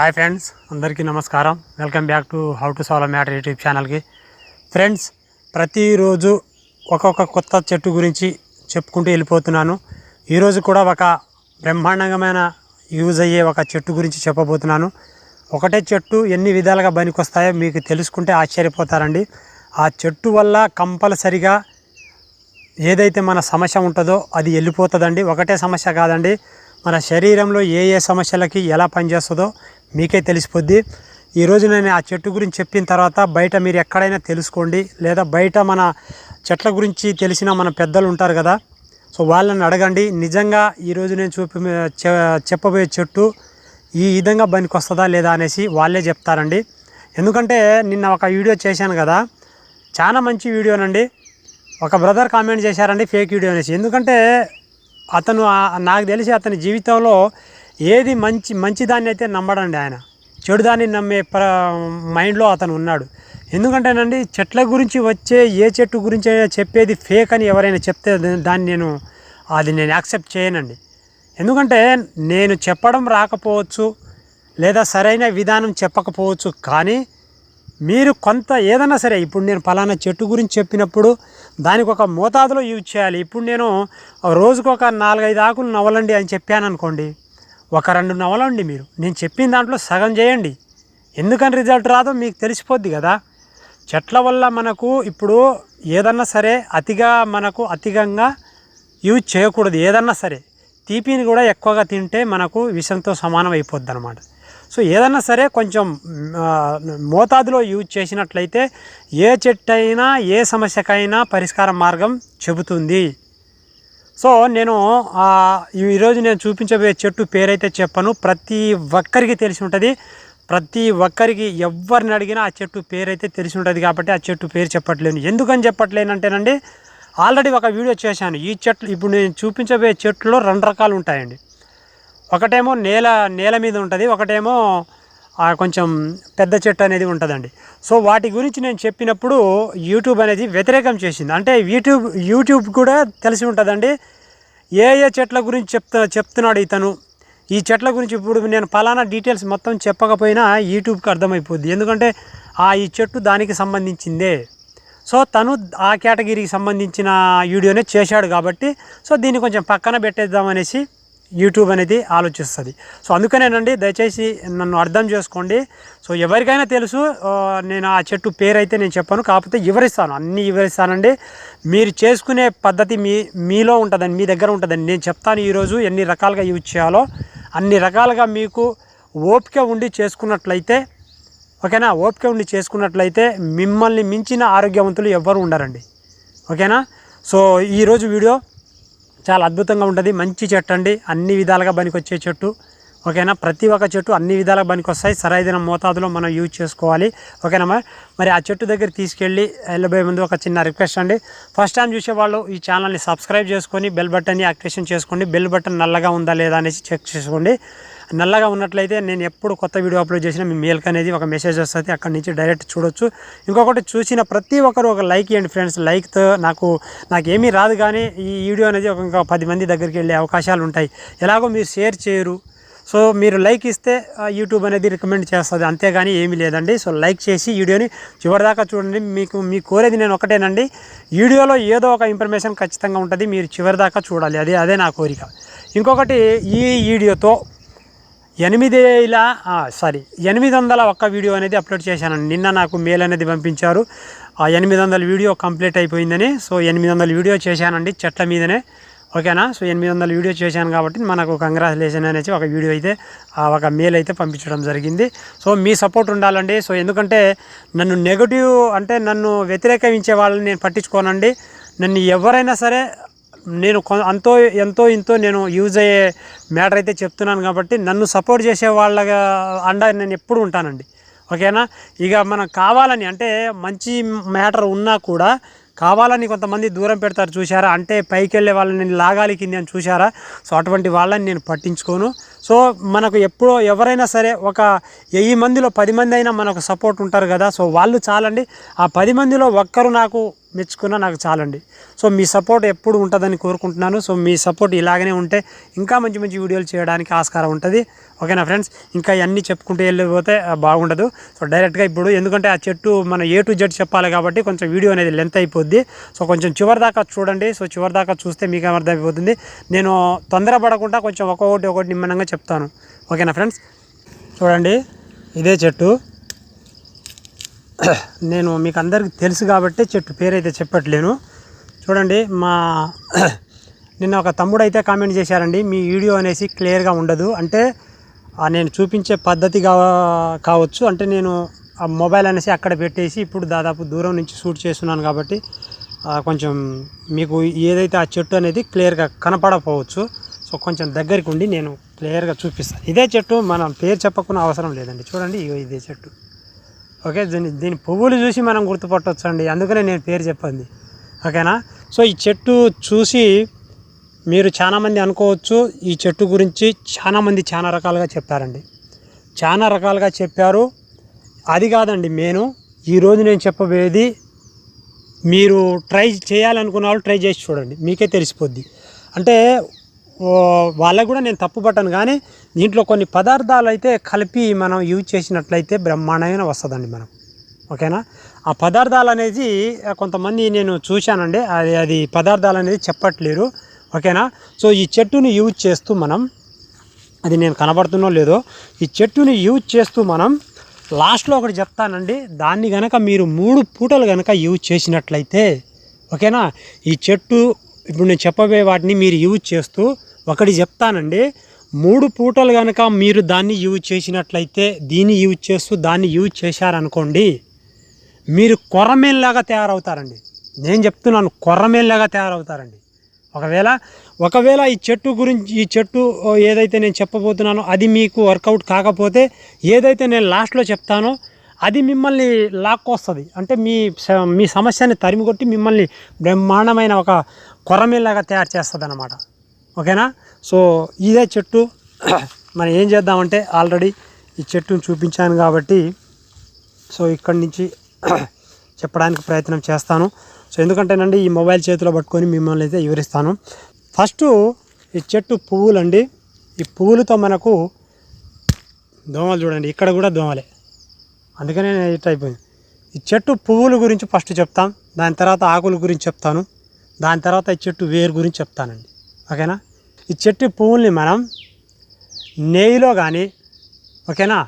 Hi friends అందరికీ నమస్కారం. Welcome back to how to solve matter YouTube ఛానల్కి. Friends ప్రతిరోజు ఒక్కొక్క కొత్త చెట్టు గురించి చెప్పుకుంటూ వెళ్ళిపోతున్నాను. ఈరోజు కూడా ఒక బ్రహ్మాండమైన యూజ్ అయ్యే ఒక చెట్టు గురించి చెప్పబోతున్నాను. ఒకటే చెట్టు ఎన్ని విధాలుగా పనికొస్తాయో మీకు తెలుసుకుంటే ఆశ్చర్యపోతారండి. ఆ చెట్టు వల్ల కంపల్సరిగా ఏదైతే మన సమస్య ఉంటుందో అది వెళ్ళిపోతుందండి. ఒకటే సమస్య కాదండి. మన శరీరంలో ఏ ఏ సమస్యలకి ఎలా పనిచేస్తుందో మీకే తెలిసిపోద్ది. ఈరోజు నేను ఆ చెట్టు గురించి చెప్పిన తర్వాత బయట మీరు ఎక్కడైనా తెలుసుకోండి. లేదా బయట మన చెట్ల గురించి తెలిసిన మన పెద్దలు ఉంటారు కదా సో వాళ్ళని అడగండి. నిజంగా ఈరోజు నేను చూపి చెప్పబోయే చెట్టు ఈ విధంగా పనికి వస్తుందా లేదా అనేసి వాళ్ళే చెప్తారండి. ఎందుకంటే నిన్న ఒక వీడియో చేశాను కదా చాలా మంచి వీడియోనండి. ఒక బ్రదర్ కామెంట్ చేశారండి ఫేక్ వీడియో అనేసి. ఎందుకంటే అతను నాకు తెలిసి అతని జీవితంలో ఏది మంచి మంచిదాన్ని అయితే నమ్మడండి ఆయన. చెడుదాన్ని నమ్మే ప్ర మైండ్లో అతను ఉన్నాడు. ఎందుకంటేనండి చెట్ల గురించి వచ్చే ఏ చెట్టు గురించి అయినా చెప్పేది ఫేక్ అని ఎవరైనా చెప్తే దాన్ని నేను అది నేను యాక్సెప్ట్ చేయనండి. ఎందుకంటే నేను చెప్పడం రాకపోవచ్చు లేదా సరైన విధానం చెప్పకపోవచ్చు కానీ మీరు కొంత ఏదైనా సరే ఇప్పుడు నేను పలానా చెట్టు గురించి చెప్పినప్పుడు దానికి ఒక మోతాదులో యూజ్ చేయాలి. ఇప్పుడు నేను రోజుకు ఒక నాలుగైదు ఆకులు నవలండి అని చెప్పాను అనుకోండి ఒక రెండు నవలండి మీరు. నేను చెప్పిన దాంట్లో సగం చేయండి. ఎందుకని రిజల్ట్ రాదో మీకు తెలిసిపోద్ది కదా. చెట్ల వల్ల మనకు ఇప్పుడు ఏదన్నా సరే అతిగా మనకు అతిగంగా యూజ్ చేయకూడదు. ఏదన్నా సరే తీపిని కూడా ఎక్కువగా తింటే మనకు విషంతో సమానం అయిపోద్ది అనమాట సో ఏదైనా సరే కొంచెం మోతాదులో యూజ్ చేసినట్లయితే ఏ చెట్టు అయినా ఏ సమస్యకైనా పరిష్కార మార్గం చెబుతుంది. సో నేను ఈరోజు నేను చూపించబోయే చెట్టు పేరైతే చెప్పను. ప్రతి ఒక్కరికి తెలిసి ఉంటుంది. ప్రతి ఒక్కరికి ఎవరిని అడిగినా ఆ చెట్టు పేరైతే తెలిసి ఉంటుంది కాబట్టి ఆ చెట్టు పేరు చెప్పట్లేను. ఎందుకని చెప్పట్లేనంటేనండి ఆల్రెడీ ఒక వీడియో చేశాను. ఈ చెట్లు ఇప్పుడు నేను చూపించబోయే చెట్టులో రెండు రకాలు ఉంటాయండి. ఒకటేమో నేల నేల మీద ఉంటుంది ఒకటేమో కొంచెం పెద్ద చెట్టు అనేది ఉంటుందండి. సో వాటి గురించి నేను చెప్పినప్పుడు యూట్యూబ్ అనేది వ్యతిరేకం చేసింది. అంటే యూట్యూబ్ యూట్యూబ్ కూడా తెలిసి ఉంటుందండి. ఏ ఏ చెట్ల గురించి చెప్తా చెప్తున్నాడు ఇతను? ఈ చెట్ల గురించి ఇప్పుడు నేను ఫలానా డీటెయిల్స్ మొత్తం చెప్పకపోయినా యూట్యూబ్కి అర్థమైపోద్ది. ఎందుకంటే ఆ ఈ చెట్టు దానికి సంబంధించిందే. సో తను ఆ కేటగిరీకి సంబంధించిన వీడియోనే చేశాడు కాబట్టి సో దీన్ని కొంచెం పక్కన పెట్టేద్దామనేసి యూట్యూబ్ అనేది ఆలోచిస్తుంది. సో అందుకనేనండి దయచేసి నన్ను అర్థం చేసుకోండి. సో ఎవరికైనా తెలుసు నేను ఆ చెట్టు పేరు అయితే నేను చెప్పాను కాకపోతే వివరిస్తాను. అన్నీ వివరిస్తానండి. మీరు చేసుకునే పద్ధతి మీ మీలో ఉంటుందండి మీ దగ్గర ఉంటుందండి. నేను చెప్తాను ఈరోజు ఎన్ని రకాలుగా యూజ్ చేయాలో. అన్ని రకాలుగా మీకు ఓపిక ఉండి చేసుకున్నట్లయితే ఓకేనా? ఓపిక ఉండి చేసుకున్నట్లయితే మిమ్మల్ని మించిన ఆరోగ్యవంతులు ఎవ్వరు ఉండరండి. ఓకేనా? సో ఈరోజు వీడియో చాలా అద్భుతంగా ఉంటుంది. మంచి చెట్టు అండి. అన్ని విధాలుగా పనికొచ్చే చెట్టు. ఓకేనా? ప్రతి ఒక్క చెట్టు అన్ని విధాలుగా పనికొస్తాయి. సరైన మోతాదులో మనం యూజ్ చేసుకోవాలి. ఓకేనా మరి? మరి ఆ చెట్టు దగ్గర తీసుకెళ్ళి వెళ్ళబోయే ముందు ఒక చిన్న రిక్వెస్ట్ అండి. ఫస్ట్ టైం చూసేవాళ్ళు ఈ ఛానల్ని సబ్స్క్రైబ్ చేసుకొని బెల్ బటన్ని యాక్టివేషన్ చేసుకోండి. బెల్ బటన్ నల్లగా ఉందా లేదా అనేసి చెక్ చేసుకోండి. నల్లగా ఉన్నట్లయితే నేను ఎప్పుడు కొత్త వీడియో అప్లోడ్ చేసినా మీ మెయిల్కి అనేది ఒక మెసేజ్ వస్తుంది అక్కడి నుంచి డైరెక్ట్ చూడొచ్చు. ఇంకొకటి చూసిన ప్రతి ఒక్కరు ఒక లైక్ ఇవ్వండి ఫ్రెండ్స్ లైక్తో నాకు నాకు ఏమీ రాదు కానీ ఈ వీడియో అనేది ఒక ఇంకా పది మంది దగ్గరికి వెళ్ళే అవకాశాలు ఉంటాయి. ఎలాగో మీరు షేర్ చేయరు. సో మీరు లైక్ ఇస్తే యూట్యూబ్ అనేది రికమెండ్ చేస్తుంది. అంతేగాని ఏమీ లేదండి. సో లైక్ చేసి వీడియోని చివరిదాకా చూడండి. మీకు మీ కోరేది నేను ఒకటేనండి. వీడియోలో ఏదో ఒక ఇన్ఫర్మేషన్ ఖచ్చితంగా ఉంటుంది. మీరు చివరిదాకా చూడాలి. అదే అదే నా కోరిక. ఇంకొకటి ఈ వీడియోతో ఎనిమిది వేల సారీ ఎనిమిది వందల ఒక్క వీడియో అనేది అప్లోడ్ చేశానండి నిన్న నాకు మెయిల్ అనేది పంపించారు. ఆ ఎనిమిది వందల వీడియో కంప్లీట్ అయిపోయిందని. సో ఎనిమిది వందల వీడియో చేశానండి చెట్ల మీదనే. ఓకేనా? సో ఎనిమిది వందల వీడియో చేశాను కాబట్టి మనకు కంగ్రాచులేషన్ అనేసి ఒక వీడియో అయితే ఒక మెయిల్ అయితే పంపించడం జరిగింది. సో మీ సపోర్ట్ ఉండాలండి. సో ఎందుకంటే నన్ను నెగటివ్ అంటే నన్ను వ్యతిరేకించే వాళ్ళని నేను పట్టించుకోనండి. నన్ను ఎవరైనా సరే నేను అంతో ఎంతో ఇంతో నేను యూజ్ అయ్యే మ్యాటర్ అయితే చెప్తున్నాను కాబట్టి నన్ను సపోర్ట్ చేసే వాళ్ళగా అండ నేను ఎప్పుడు ఉంటానండి. ఓకేనా? ఇక మనం కావాలని అంటే మంచి మ్యాటర్ ఉన్నా కూడా కావాలని కొంతమంది దూరం పెడతారు చూసారా అంటే పైకి వెళ్ళే వాళ్ళని నేను లాగాలి కింది అని చూసారా సో అటువంటి వాళ్ళని నేను పట్టించుకోను. సో మనకు ఎప్పుడో ఎవరైనా సరే ఒక వెయ్యి మందిలో పది మంది అయినా మనకు సపోర్ట్ ఉంటారు కదా? సో వాళ్ళు చాలండి. ఆ పది మందిలో ఒక్కరు నాకు మెచ్చుకున్నా నాకు చాలండి. సో మీ సపోర్ట్ ఎప్పుడు ఉంటుందని కోరుకుంటున్నాను. సో మీ సపోర్ట్ ఇలాగనే ఉంటే ఇంకా మంచి మంచి వీడియోలు చేయడానికి ఆస్కారం ఉంటుంది. ఓకేనా ఫ్రెండ్స్? ఇంకా ఇవన్నీ చెప్పుకుంటూ వెళ్ళిపోతే బాగుండదు. సో డైరెక్ట్గా ఇప్పుడు ఎందుకంటే ఆ చెట్టు మన ఏ టు జెడ్ చెప్పాలి కాబట్టి కొంచెం వీడియో అనేది లెంత్ అయిపోద్ది. సో కొంచెం చివరి దాకా చూడండి. సో చివరి దాకా చూస్తే మీకు అర్థమైపోతుంది. నేను తొందరపడకుండా కొంచెం ఒక్కొక్కటి ఒకటి నిమ్మనంగా చెప్తాను. ఓకేనా ఫ్రెండ్స్? చూడండి. ఇదే చెట్టు. నేను మీకు అందరికీ తెలుసు కాబట్టి చెట్టు పేరైతే చెప్పట్లేను. చూడండి మా నిన్న ఒక తమ్ముడు అయితే కామెంట్ చేశారండి మీ వీడియో అనేసి క్లియర్గా ఉండదు. అంటే నేను చూపించే పద్ధతి కావచ్చు. అంటే నేను ఆ మొబైల్ అనేసి అక్కడ పెట్టేసి ఇప్పుడు దాదాపు దూరం నుంచి షూట్ చేస్తున్నాను కాబట్టి కొంచెం మీకు ఏదైతే ఆ చెట్టు అనేది క్లియర్గా కనపడకపోవచ్చు. సో కొంచెం దగ్గరికి ఉండి నేను క్లియర్గా చూపిస్తాను. ఇదే చెట్టు మనం పేరు చెప్పకుండా అవసరం లేదండి. చూడండి ఇదే చెట్టు. ఓకే దీని దీని పువ్వులు చూసి మనం గుర్తుపట్టవచ్చు అండి అందుకనే నేను పేరు చెప్పింది. ఓకేనా? సో ఈ చెట్టు చూసి మీరు చాలామంది అనుకోవచ్చు ఈ చెట్టు గురించి చాలామంది చాలా రకాలుగా చెప్పారండి. చాలా రకాలుగా చెప్పారు. అది కాదండి నేను ఈరోజు నేను చెప్పబోయేది మీరు ట్రై చేయాలనుకున్న వాళ్ళు ట్రై చేసి చూడండి. మీకే తెలిసిపోద్ది. అంటే వాళ్ళకు కూడా నేను తప్పు పట్టను కానీ దీంట్లో కొన్ని పదార్థాలు అయితే కలిపి మనం యూజ్ చేసినట్లయితే బ్రహ్మాండమైన వస్తుందండి మనం. ఓకేనా? ఆ పదార్థాలు అనేది కొంతమంది నేను చూశానండి. అది అది పదార్థాలు అనేది చెప్పట్లేరు. ఓకేనా? సో ఈ చెట్టుని యూజ్ చేస్తూ మనం అది నేను కనబడుతున్నో లేదో ఈ చెట్టుని యూజ్ చేస్తూ మనం లాస్ట్లో ఒకటి చెప్తానండి. దాన్ని గనక మీరు మూడు పూటలు గనక యూజ్ చేసినట్లయితే ఓకేనా? ఈ చెట్టు ఇప్పుడు నేను చెప్పబోయే వాటిని మీరు యూజ్ చేస్తూ ఒకటి చెప్తానండి. మూడు పూటలు కనుక మీరు దాన్ని యూజ్ చేసినట్లయితే దీన్ని యూజ్ చేస్తూ దాన్ని యూజ్ చేశారనుకోండి మీరు కొర్రమేన్లాగా తయారవుతారండి. నేను చెప్తున్నాను కొరమేలాగా తయారవుతారండి. ఒకవేళ ఒకవేళ ఈ చెట్టు గురించి ఈ చెట్టు ఏదైతే నేను చెప్పబోతున్నానో అది మీకు వర్కౌట్ కాకపోతే ఏదైతే నేను లాస్ట్లో చెప్తానో అది మిమ్మల్ని లాక్కొస్తుంది. అంటే మీ మీ సమస్యని తరిమి కొట్టి మిమ్మల్ని బ్రహ్మాండమైన ఒక కొరమేలాగా తయారు చేస్తుంది అనమాట ఓకేనా? సో ఇదే చెట్టు. మనం ఏం చేద్దామంటే ఆల్రెడీ ఈ చెట్టును చూపించాను కాబట్టి సో ఇక్కడి నుంచి చెప్పడానికి ప్రయత్నం చేస్తాను. సో ఎందుకంటేనండి ఈ మొబైల్ చేతిలో పట్టుకొని మిమ్మల్ని అయితే వివరిస్తాను. ఫస్ట్ ఈ చెట్టు పువ్వులండి. ఈ పువ్వులతో మనకు దోమలు చూడండి. ఇక్కడ కూడా దోమలే. అందుకనే నేను ఇట్ అయిపోయింది. ఈ చెట్టు పువ్వుల గురించి ఫస్ట్ చెప్తాం దాని తర్వాత ఆకుల గురించి చెప్తాను దాని తర్వాత ఈ చెట్టు వేరు గురించి చెప్తానండి. ఓకేనా? ఈ చెట్టు పువ్వుల్ని మనం నెయ్యిలో కానీ ఓకేనా?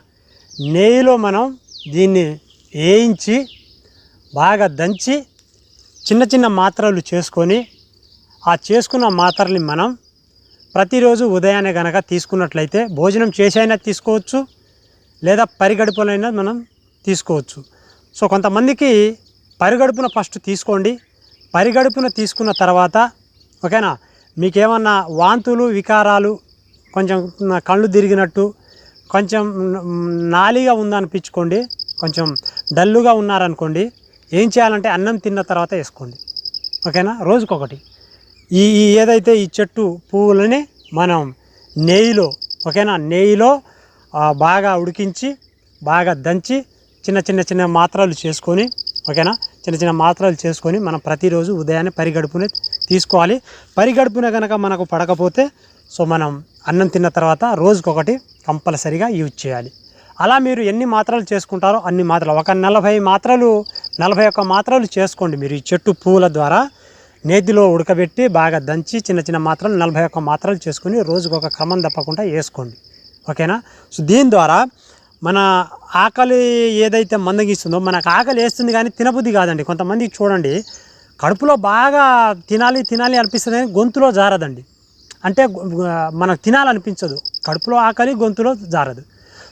నెయ్యిలో మనం దీన్ని వేయించి బాగా దంచి చిన్న చిన్న మాత్రలు చేసుకొని ఆ చేసుకున్న మాత్రల్ని మనం ప్రతిరోజు ఉదయాన్నే కనుక తీసుకున్నట్లయితే భోజనం చేసైనా తీసుకోవచ్చు లేదా పరిగడుపులైనా మనం తీసుకోవచ్చు. సో కొంతమందికి పరిగడుపున ఫస్ట్ తీసుకోండి. పరిగడుపున తీసుకున్న తర్వాత ఓకేనా? మీకేమన్నా వాంతులు వికారాలు కొంచెం కళ్ళు తిరిగినట్టు కొంచెం నాలిగా ఉందనిపించుకోండి. కొంచెం డల్లుగా ఉన్నారనుకోండి. ఏం చేయాలంటే అన్నం తిన్న తర్వాత వేసుకోండి. ఓకేనా? రోజుకొకటి. ఈ ఏదైతే ఈ చెట్టు పువ్వులని మనం నెయ్యిలో ఓకేనా? నెయ్యిలో బాగా ఉడికించి బాగా దంచి చిన్న చిన్న చిన్న మాత్రలు చేసుకొని ఓకేనా? చిన్న చిన్న మాత్రలు చేసుకొని మనం ప్రతిరోజు ఉదయాన్నే పరిగడుపునే తీసుకోవాలి. పరిగడుపున కనుక మనకు పడకపోతే సో మనం అన్నం తిన్న తర్వాత రోజుకొకటి కంపల్సరిగా యూజ్ చేయాలి. అలా మీరు ఎన్ని మాత్రలు చేసుకుంటారో అన్ని మాత్రలు. ఒక నలభై మాత్రలు నలభై ఒక్క మాత్రలు చేసుకోండి మీరు. ఈ చెట్టు పువ్వుల ద్వారా నేతిలో ఉడకబెట్టి బాగా దంచి చిన్న చిన్న మాత్రలు నలభై ఒక్క మాత్రలు చేసుకొని రోజుకొక క్రమం తప్పకుండా వేసుకోండి. ఓకేనా? సో దీని ద్వారా మన ఆకలి ఏదైతే మందగిస్తుందో మనకు ఆకలి వేస్తుంది కానీ తినబుద్ధి కాదండి. కొంతమందికి చూడండి కడుపులో బాగా తినాలి తినాలి అనిపిస్తుంది కానీ గొంతులో జారదండి. అంటే మనకు తినాలనిపించదు. కడుపులో ఆకలి గొంతులో జారదు.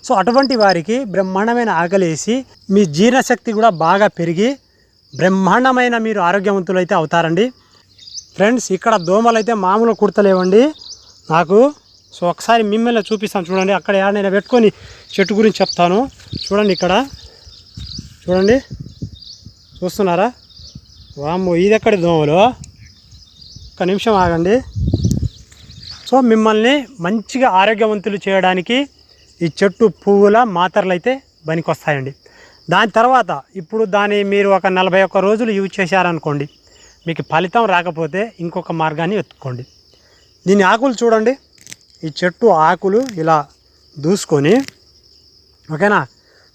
సో అటువంటి వారికి బ్రహ్మాండమైన ఆకలి వేసి మీ జీర్ణశక్తి కూడా బాగా పెరిగి బ్రహ్మాండమైన మీరు ఆరోగ్యవంతులు అయితే అవుతారండి. ఫ్రెండ్స్ ఇక్కడ దోమలు అయితే మామూలు కుడతలేవండి నాకు సో ఒకసారి మిమ్మల్ని చూపిస్తాను చూడండి. అక్కడ ఏడైనా పెట్టుకొని చెట్టు గురించి చెప్తాను. చూడండి ఇక్కడ. చూడండి. చూస్తున్నారా? వామ్మో ఇది ఎక్కడి దోమలు? ఒక నిమిషం ఆగండి. సో మిమ్మల్ని మంచిగా ఆరోగ్యవంతులు చేయడానికి ఈ చెట్టు పువ్వుల మాత్రలు అయితే పనికొస్తాయండి. దాని తర్వాత ఇప్పుడు దాన్ని మీరు ఒక నలభై ఒక్క రోజులు యూజ్ చేశారనుకోండి మీకు ఫలితం రాకపోతే ఇంకొక మార్గాన్ని వెతుక్కోండి. దీని ఆకులు చూడండి. ఈ చెట్టు ఆకులు ఇలా దూసుకొని ఓకేనా?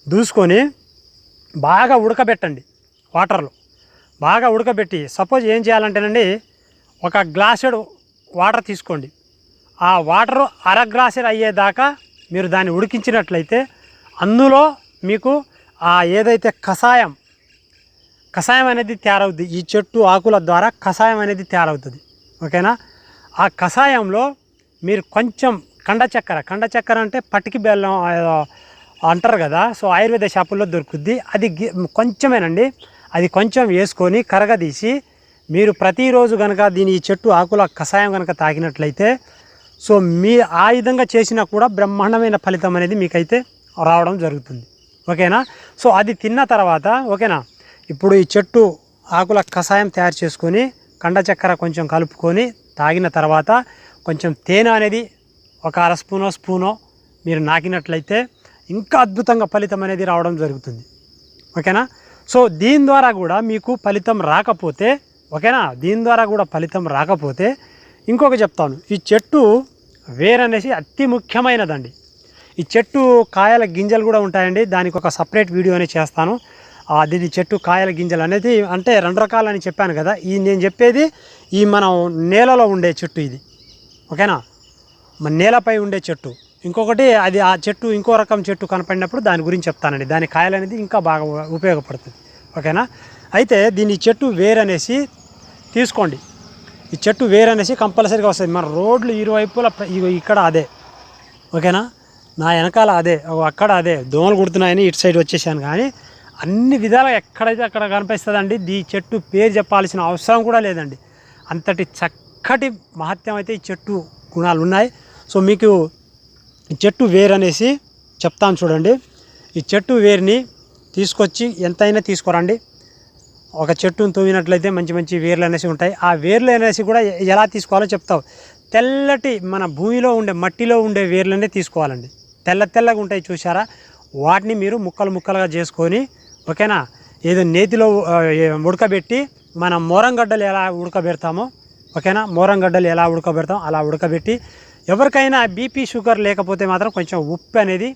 దూసుకొని బాగా ఉడకబెట్టండి వాటర్లో. బాగా ఉడకబెట్టి సపోజ్ ఏం చేయాలంటేనండి ఒక గ్లాసెడ్ వాటర్ తీసుకోండి. ఆ వాటర్ అర గ్లాసెడ్ అయ్యేదాకా మీరు దాన్ని ఉడికించినట్లయితే అందులో మీకు ఆ ఏదైతే కషాయం కషాయం అనేది తయారవుద్ది. ఈ చెట్టు ఆకుల ద్వారా కషాయం అనేది తయారవుతుంది. ఓకేనా? ఆ కషాయంలో మీరు కొంచెం కండ చక్కెర కండ చక్కెర అంటే పటికి బెల్లం అంటారు కదా సో ఆయుర్వేద షాపుల్లో దొరుకుద్ది. అది గి- కొంచెమేనండి అది కొంచెం వేసుకొని కరగదీసి మీరు ప్రతిరోజు కనుక దీని ఈ చెట్టు ఆకుల కషాయం కనుక తాగినట్లయితే సో మీ ఆ విధంగా చేసినా కూడా బ్రహ్మాండమైన ఫలితం అనేది మీకైతే రావడం జరుగుతుంది. ఓకేనా? సో అది తిన్న తర్వాత ఓకేనా? ఇప్పుడు ఈ చెట్టు ఆకుల కషాయం తయారు చేసుకొని కండ చక్కెర కొంచెం కలుపుకొని తాగిన తర్వాత కొంచెం తేనె అనేది ఒక అర స్పూనో స్పూనో మీరు నాకినట్లయితే ఇంకా అద్భుతంగా ఫలితం అనేది రావడం జరుగుతుంది. ఓకేనా? సో దీని ద్వారా కూడా మీకు ఫలితం రాకపోతే ఓకేనా? దీని ద్వారా కూడా ఫలితం రాకపోతే ఇంకొక చెప్తాను. ఈ చెట్టు వేరనేసి అతి ముఖ్యమైనదండి. ఈ చెట్టు కాయల గింజలు కూడా ఉంటాయండి. దానికి ఒక సపరేట్ వీడియో అనేది చేస్తాను. దీని చెట్టు కాయల గింజలు అనేది అంటే రెండు రకాలని చెప్పాను కదా. ఈ నేను చెప్పేది ఈ మనం నేలలో ఉండే చెట్టు ఇది. ఓకేనా? మన నేలపై ఉండే చెట్టు. ఇంకొకటి అది ఆ చెట్టు ఇంకో రకం చెట్టు కనపడినప్పుడు దాని గురించి చెప్తానండి. దాని కాయలు అనేది ఇంకా బాగా ఉపయోగపడుతుంది. ఓకేనా? అయితే దీని చెట్టు వేరనేసి తీసుకోండి. ఈ చెట్టు వేరనేసి కంపల్సరీగా వస్తుంది. మన రోడ్లు ఇరువైపుల ఇగో ఇక్కడ అదే. ఓకేనా? నా వెనకాల అదే. అక్కడ అదే. దోమలు కుడుతున్నాయని ఇటు సైడ్ వచ్చేసాను కానీ అన్ని విధాలుగా ఎక్కడైతే అక్కడ కనిపిస్తుందండి ఈ చెట్టు పేరు చెప్పాల్సిన అవసరం కూడా లేదండి. అంతటి చక్క చక్కటి మహత్యం అయితే ఈ చెట్టు గుణాలు ఉన్నాయి సో మీకు ఈ చెట్టు వేరు అనేసి చెప్తాను చూడండి. ఈ చెట్టు వేరుని తీసుకొచ్చి ఎంతైనా తీసుకురండి. ఒక చెట్టును తవ్వినట్లయితే మంచి మంచి వేర్లు అనేసి ఉంటాయి. ఆ వేర్లు అనేసి కూడా ఎలా తీసుకోవాలో చెప్తావు. తెల్లటి మన భూమిలో ఉండే మట్టిలో ఉండే వేర్లనే తీసుకోవాలండి. తెల్ల తెల్లగా ఉంటాయి చూసారా వాటిని మీరు ముక్కలు ముక్కలుగా చేసుకొని ఓకేనా? ఏదో నేతిలో ఉడకబెట్టి మన మొరంగడ్డలు ఎలా ఉడకబెడతామో ఓకేనా? మోరంగడ్డలు ఎలా ఉడకబెడతాం అలా ఉడకబెట్టి ఎవరికైనా బీపీ షుగర్ లేకపోతే మాత్రం కొంచెం ఉప్పు అనేది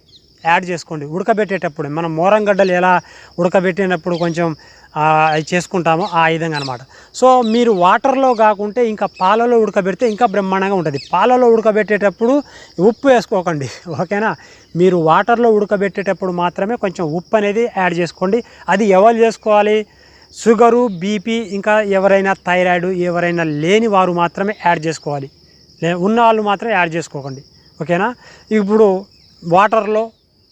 యాడ్ చేసుకోండి. ఉడకబెట్టేటప్పుడు మనం మోరంగడ్డలు ఎలా ఉడకబెట్టినప్పుడు కొంచెం అవి చేసుకుంటామో ఆ విధంగా అనమాట సో మీరు వాటర్లో కాకుంటే ఇంకా పాలలో ఉడకబెడితే ఇంకా బ్రహ్మాండంగా ఉంటుంది. పాలలో ఉడకబెట్టేటప్పుడు ఉప్పు వేసుకోకండి. ఓకేనా? మీరు వాటర్లో ఉడకబెట్టేటప్పుడు మాత్రమే కొంచెం ఉప్పు అనేది యాడ్ చేసుకోండి. అది ఎవరు చేసుకోవాలి? షుగరు బీపీ ఇంకా ఎవరైనా థైరాయిడ్ ఎవరైనా లేని వారు మాత్రమే యాడ్ చేసుకోవాలి. లే ఉన్న వాళ్ళు మాత్రం యాడ్ చేసుకోకండి. ఓకేనా? ఇప్పుడు వాటర్లో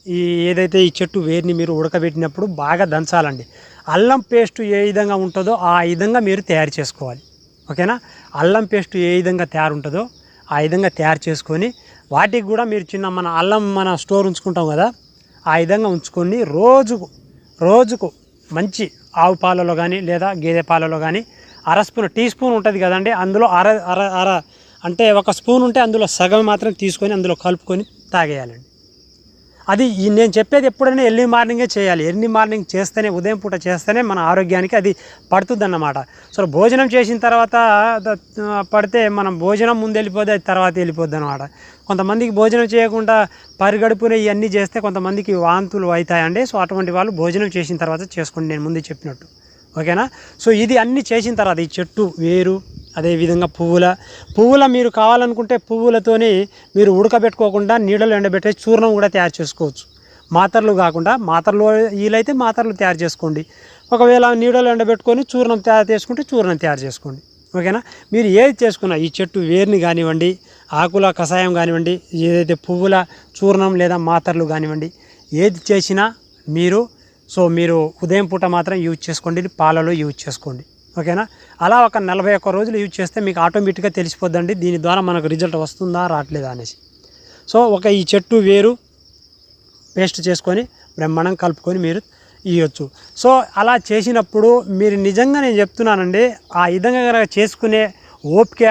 ఈ ఏదైతే ఈ చెట్టు వేరుని మీరు ఉడకబెట్టినప్పుడు బాగా దంచాలండి. అల్లం పేస్ట్ ఏ విధంగా ఉంటుందో ఆ విధంగా మీరు తయారు చేసుకోవాలి. ఓకేనా? అల్లం పేస్ట్ ఏ విధంగా తయారు ఉంటుందో ఆ విధంగా తయారు చేసుకొని వాటికి కూడా మీరు చిన్న మన అల్లం మన స్టోర్ ఉంచుకుంటాం కదా ఆ విధంగా ఉంచుకొని రోజుకు రోజుకు మంచి ఆవు పాలలో కానీ లేదా గేదె పాలలో కానీ అర స్పూన్ టీ స్పూన్ ఉంటుంది కదండి అందులో అర అర అర అంటే ఒక స్పూన్ ఉంటే అందులో సగం మాత్రం తీసుకొని అందులో కలుపుకొని తాగేయాలండి. అది నేను చెప్పేది ఎప్పుడైనా ఎర్లీ మార్నింగే చేయాలి. ఎర్లీ మార్నింగ్ చేస్తేనే ఉదయం పూట చేస్తేనే మన ఆరోగ్యానికి అది పడుతుంది అన్నమాట సో భోజనం చేసిన తర్వాత పడితే మనం భోజనం ముందు వెళ్ళిపోతే అది తర్వాత వెళ్ళిపోద్ది అనమాట కొంతమందికి భోజనం చేయకుండా పరిగడుపునే ఇవన్నీ చేస్తే కొంతమందికి వాంతులు అవుతాయండి. సో అటువంటి వాళ్ళు భోజనం చేసిన తర్వాత చేసుకోండి. నేను ముందు చెప్పినట్టు. ఓకేనా? సో ఇది అన్ని చేసిన తర్వాత ఈ చెట్టు వేరు అదేవిధంగా పువ్వుల పువ్వుల మీరు కావాలనుకుంటే పువ్వులతోని మీరు ఉడకబెట్టుకోకుండా నీడలో ఎండబెట్టే చూర్ణం కూడా తయారు చేసుకోవచ్చు. మాత్రలు కాకుండా మాత్రలు వీలైతే మాత్రలు తయారు చేసుకోండి. ఒకవేళ నీడలో ఎండబెట్టుకొని చూర్ణం తయారు చేసుకుంటే చూర్ణం తయారు చేసుకోండి. ఓకేనా? మీరు ఏది చేసుకున్నా ఈ చెట్టు వేరుని కానివ్వండి ఆకుల కషాయం కానివ్వండి ఏదైతే పువ్వుల చూర్ణం లేదా మాత్రలు కానివ్వండి ఏది చేసినా మీరు సో మీరు ఉదయం పూట మాత్రం యూజ్ చేసుకోండి పాలలో యూజ్ చేసుకోండి. ఓకేనా? అలా ఒక నలభై ఒక్క రోజులు యూజ్ చేస్తే మీకు ఆటోమేటిక్గా తెలిసిపోద్దండి. దీని ద్వారా మనకు రిజల్ట్ వస్తుందా రావట్లేదా అనేసి. సో ఒక ఈ చెట్టు వేరు పేస్ట్ చేసుకొని బ్రహ్మాండం కలుపుకొని మీరు ఇవ్వచ్చు సో అలా చేసినప్పుడు మీరు నిజంగా నేను చెప్తున్నానండి ఆ విధంగా కనుక చేసుకునే ఓపిక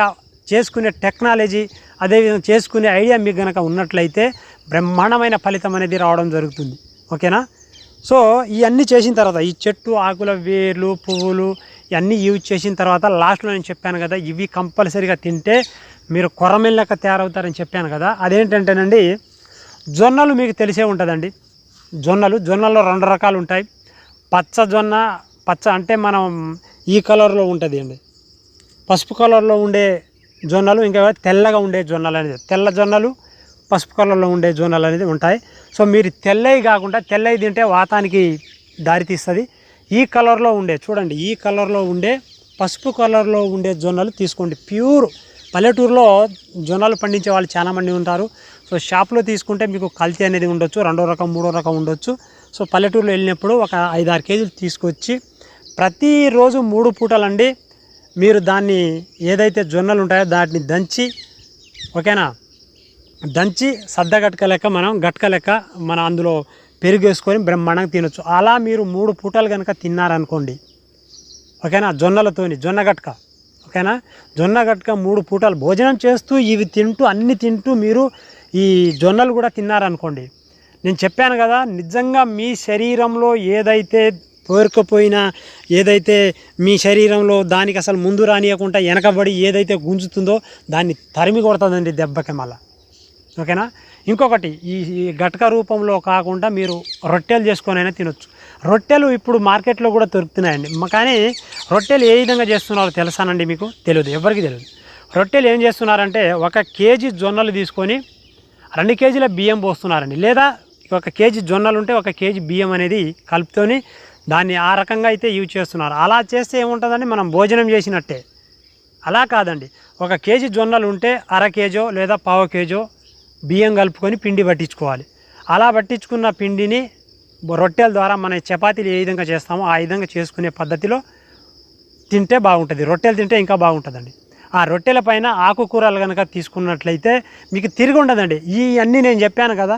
చేసుకునే టెక్నాలజీ అదేవిధంగా చేసుకునే ఐడియా మీకు కనుక ఉన్నట్లయితే బ్రహ్మాండమైన ఫలితం అనేది రావడం జరుగుతుంది. ఓకేనా? సో ఇవన్నీ చేసిన తర్వాత ఈ చెట్టు ఆకుల వేర్లు పువ్వులు ఇవన్నీ యూజ్ చేసిన తర్వాత లాస్ట్లో నేను చెప్పాను కదా ఇవి కంపల్సరీగా తింటే మీరు కొరమెల్లక తయారవుతారని చెప్పాను కదా అదేంటంటేనండి జొన్నలు మీకు తెలిసే ఉంటుందండి. జొన్నలు జొన్నల్లో రెండు రకాలు ఉంటాయి. పచ్చ జొన్న పచ్చ అంటే మనం ఈ కలర్లో ఉంటుంది అండి. పసుపు కలర్లో ఉండే జొన్నలు ఇంకా తెల్లగా ఉండే జొన్నలు అనేది తెల్ల జొన్నలు పసుపు కలర్లో ఉండే జొన్నలు అనేది ఉంటాయి. సో మీరు తెల్లవి కాకుండా తెల్లవి తింటే వాతానికి దారి తీస్తుంది. ఈ కలర్లో ఉండే చూడండి ఈ కలర్లో ఉండే పసుపు కలర్లో ఉండే జొన్నలు తీసుకోండి. ప్యూర్ పల్లెటూరులో జొన్నలు పండించే వాళ్ళు చాలామంది ఉంటారు. సో షాప్లో తీసుకుంటే మీకు కల్తీ అనేది ఉండొచ్చు రెండో రకం మూడో రకం ఉండొచ్చు. సో పల్లెటూరులో వెళ్ళినప్పుడు ఒక ఐదు ఆరు కేజీలు తీసుకొచ్చి ప్రతిరోజు మూడు పూటలండి మీరు దాన్ని ఏదైతే జొన్నలు ఉంటాయో దాటిని దంచి ఓకేనా? దంచి సద్ద గట్క లెక్క మనం గట్క లెక్క మన అందులో పెరుగు వేసుకొని బ్రహ్మాండంగా తినొచ్చు. అలా మీరు మూడు పూటలు కనుక తిన్నారనుకోండి ఓకేనా? జొన్నలతోని జొన్న గట్క ఓకేనా? జొన్న గట్క మూడు పూటలు భోజనం చేస్తూ ఇవి తింటూ అన్ని తింటూ మీరు ఈ జొన్నలు కూడా తిన్నారనుకోండి. నేను చెప్పాను కదా నిజంగా మీ శరీరంలో ఏదైతే కోరుకపోయినా ఏదైతే మీ శరీరంలో దానికి అసలు ముందు రానియకుండా వెనకబడి ఏదైతే గుంజుతుందో దాన్ని తరిమి కొడుతుందండి దెబ్బకి మళ్ళీ. ఓకేనా? ఇంకొకటి ఈ ఈ గట్క రూపంలో కాకుండా మీరు రొట్టెలు చేసుకొనైనా తినొచ్చు. రొట్టెలు ఇప్పుడు మార్కెట్లో కూడా దొరుకుతున్నాయండి. కానీ రొట్టెలు ఏ విధంగా చేస్తున్నారో తెలుసానండి మీకు? తెలియదు ఎవరికి తెలియదు రొట్టెలు ఏం చేస్తున్నారంటే ఒక కేజీ జొన్నలు తీసుకొని రెండు కేజీల బియ్యం పోస్తున్నారండి. లేదా ఒక కేజీ జొన్నలు ఉంటే ఒక కేజీ బియ్యం అనేది కలుపుకొని దాన్ని ఆ రకంగా అయితే యూజ్ చేస్తున్నారు. అలా చేస్తే ఏముంటుందని మనం భోజనం చేసినట్టే. అలా కాదండి. ఒక కేజీ జొన్నలు ఉంటే అర కేజో లేదా పావు కేజో బియ్యం కలుపుకొని పిండి పట్టించుకోవాలి. అలా పట్టించుకున్న పిండిని రొట్టెల ద్వారా మన చపాతీలు ఏ విధంగా చేస్తామో ఆ విధంగా చేసుకునే పద్ధతిలో తింటే బాగుంటుంది. రొట్టెలు తింటే ఇంకా బాగుంటుందండి. ఆ రొట్టెల పైన ఆకుకూరలు కనుక తీసుకున్నట్లయితే మీకు తిరిగి ఉండదండి. ఈ అన్నీ నేను చెప్పాను కదా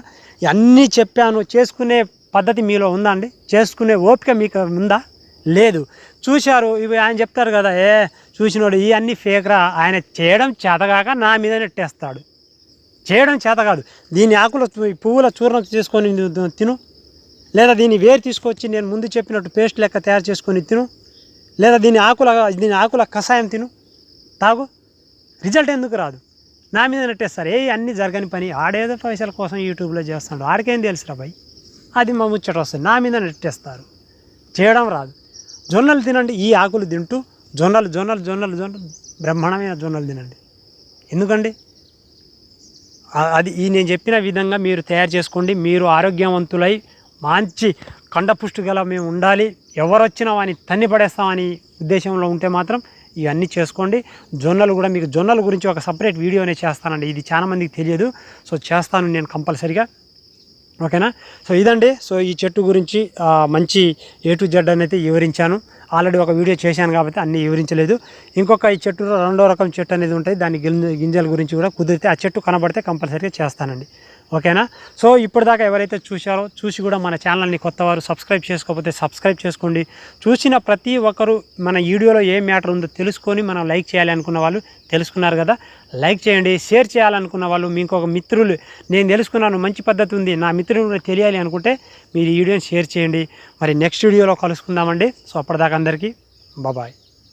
అన్నీ చెప్పాను. చేసుకునే పద్ధతి మీలో ఉందా అండి? చేసుకునే ఓపిక మీకు ఉందా? లేదు. చూశారు ఇవి ఆయన చెప్తారు కదా ఏ చూసినోడు ఇవన్నీ ఫేక్రా ఆయన చేయడం చేతగాక నా మీద నెట్టేస్తాడు చేయడం చేత కాదు. దీని ఆకుల పువ్వుల చూర్ణం చేసుకొని తిను. లేదా దీన్ని వేరు తీసుకొచ్చి నేను ముందు చెప్పినట్టు పేస్ట్ లెక్క తయారు చేసుకొని తిను. లేదా దీని ఆకుల దీని ఆకుల కషాయం తిను. తాగు. రిజల్ట్ ఎందుకు రాదు? నా మీద నెట్టేస్తారు ఏ అన్నీ జరగని పని ఆడేదో పైసల కోసం యూట్యూబ్లో చేస్తాడు. ఆడికేం తెలుసురా భయ్ అది మా ముచ్చట వస్తుంది. నా మీద నెట్టేస్తారు. చేయడం రాదు. జొన్నలు తినండి ఈ ఆకులు తింటూ జొన్నలు జొన్నలు జొన్నలు జొన్నలు బ్రహ్మాండమైన జొన్నలు తినండి. ఎందుకండి? అది ఈ నేను చెప్పిన విధంగా మీరు తయారు చేసుకోండి. మీరు ఆరోగ్యవంతులై మంచి కండపుష్టి గల మేము ఉండాలి. ఎవరొచ్చినా వాని తన్ని పడేస్తామని ఉద్దేశంలో ఉంటే మాత్రం ఇవన్నీ చేసుకోండి. జొన్నలు కూడా మీకు జొన్నల గురించి ఒక సపరేట్ వీడియోనే చేస్తానండి. ఇది చాలామందికి తెలియదు. సో చేస్తాను నేను కంపల్సరిగా. ఓకేనా? సో ఇదండి. సో ఈ చెట్టు గురించి మంచి ఏ టు జెడ్ అనేది వివరించాను. ఆల్రెడీ ఒక వీడియో చేశాను కాబట్టి అన్నీ వివరించలేదు. ఇంకొక ఈ చెట్టులో రెండో రకం చెట్టు అనేది ఉంటుంది దాని గింజ గింజల గురించి కూడా కుదిరితే ఆ చెట్టు కనబడితే కంపల్సరీగా చేస్తానండి. ఓకేనా? సో ఇప్పటిదాకా ఎవరైతే చూశారో చూసి కూడా మన ఛానల్ని కొత్తవారు సబ్స్క్రైబ్ చేసుకోకపోతే సబ్స్క్రైబ్ చేసుకోండి. చూసిన ప్రతి ఒక్కరు మన వీడియోలో ఏ మ్యాటర్ ఉందో తెలుసుకొని మనం లైక్ చేయాలి అనుకున్న వాళ్ళు తెలుసుకున్నారు కదా? లైక్ చేయండి షేర్ చేయాలనుకున్న వాళ్ళు మీ ఇంకొక మిత్రులు నేను తెలుసుకున్నాను మంచి పద్ధతి ఉంది నా మిత్రులు తెలియాలి అనుకుంటే మీరు ఈ వీడియోని షేర్ చేయండి. మరి నెక్స్ట్ వీడియోలో కలుసుకుందామండి. సో అప్పటిదాకా అందరికీ బాబాయ్.